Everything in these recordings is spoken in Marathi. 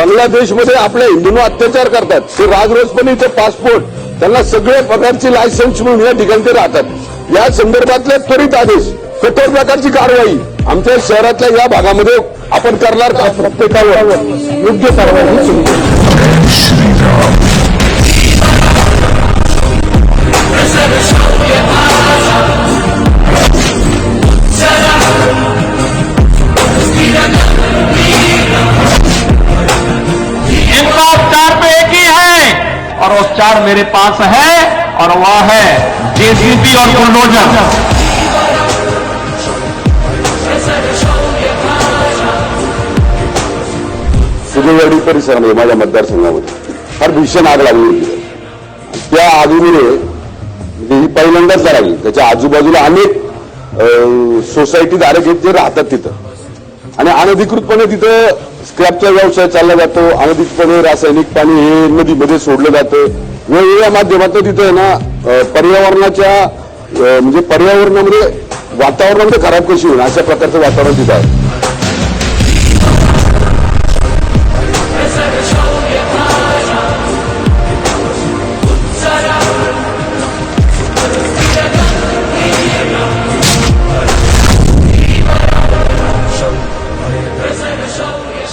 बांगलादेशमध्ये आपल्या हिंदूंवर अत्याचार करतात. ते राजरोजपणे इथे पासपोर्ट त्यांना सगळ्या प्रकारची लायसन्स मिळून या ठिकाणी ते राहतात. या संदर्भातले त्वरित आदेश कठोर प्रकारची कारवाई आमच्या शहरातल्या या भागामध्ये आपण करणार का प्रत्येकावर योग्य कारवाई चार मेरे पास है और वह है जेसीबी और बुलडोजर सुगेवाडी परिसरामध्ये माझ्या मतदारसंघामध्ये फार भीषण आग लागली होती. त्या आगीमुळे म्हणजे ही पहिल्यांदाच लागली. त्याच्या आजूबाजूला अनेक अं, सोसायटी धारक आहेत जे राहतात तिथं. आणि अनधिकृतपणे तिथं स्क्रॅपचा व्यवसाय चालला जातो. अनधिकृतपणे रासायनिक पाणी हे नदीमध्ये सोडलं जातं. वेगवेगळ्या माध्यमातून तिथं आहे ना पर्यावरणाच्या म्हणजे पर्यावरणामध्ये वातावरणामध्ये खराब कशी होईल अशा प्रकारचं वातावरण तिथं आहे.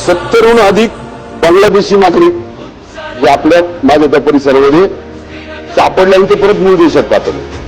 सत्तरहून अधिक बांगलादेशी नागरिक जे आपल्या माझ्या त्या परिसरामध्ये सापडल्यानंतर परत मूळ देशात तुम्ही.